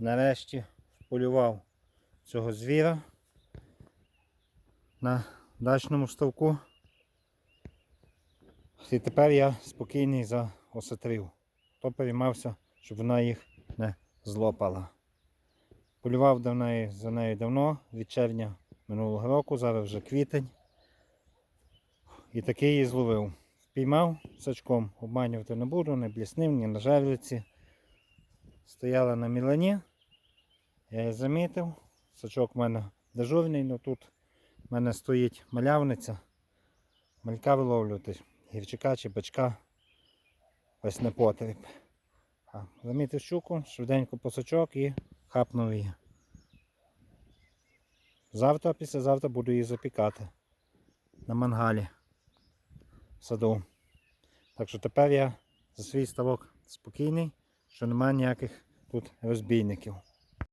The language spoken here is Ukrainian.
нарешті вполював цього звіра на дачному ставку. І тепер я спокійний за осетрів. То переймався, щоб вона їх не злопала. Полював до неї, за нею давно, від червня минулого року, зараз вже квітень. І такий її зловив. Впіймав сачком, обманювати не буду, не бліснив, ні на жерлиці. Стояла на мілані. Я її замітив. Сачок в мене дежурний, але тут в мене стоїть малявниця. Малька виловлювати. Гірчика чи бачка. Ось не потріб. Замітив щуку, швиденько по сачок і хапнув її. Завтра, післязавтра буду її запікати на мангалі в саду. Так що тепер я за свій ставок спокійний, що немає ніяких тут розбійників.